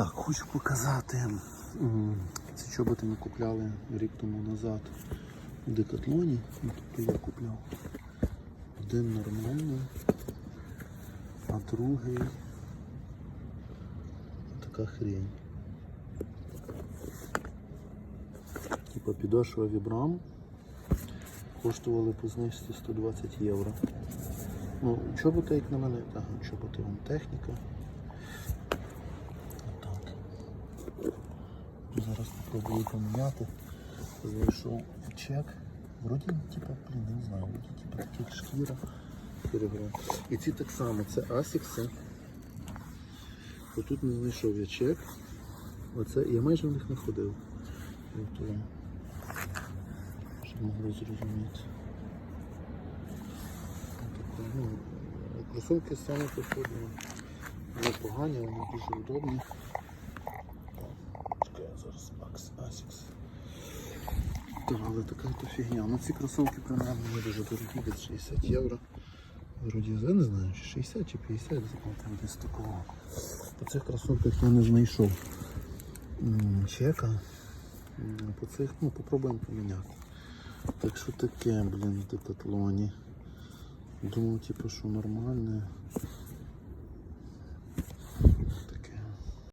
Так, хочу показати. Ці чоботи ми купляли рік тому назад у Декатлоні. Ну, тобто я купляв. Один нормальний, а другий така хрень. Типа підошва вібрам. Коштували по знижці 120 євро. Ну, чоботи, як на мене, так, чоботи вам техніка. Отак. Зараз спробую поміняти. Знайшов чек. Вроді, типа, блін, не знаю, вроді типа таких шкіра. І ці так само, це Asics. Отут не знайшов я чек. Оце, я майже в них не ходив. От, щоб могли зрозуміти. Тобто, ну, кросовки саме по собі непогані, вони дуже удобні. Зараз Max Asics. Так, але така то фігня. Ну ці кросовки принаймні не дуже дорогі, від 60 євро. Вроді, я не знаю, чи 60 чи 50 заплатив десь такого. По цих кросовках я не знайшов чека. По цих, ну, попробуємо поміняти. Так що таке, блін, в декатлоні. Думав, типу, що нормальне.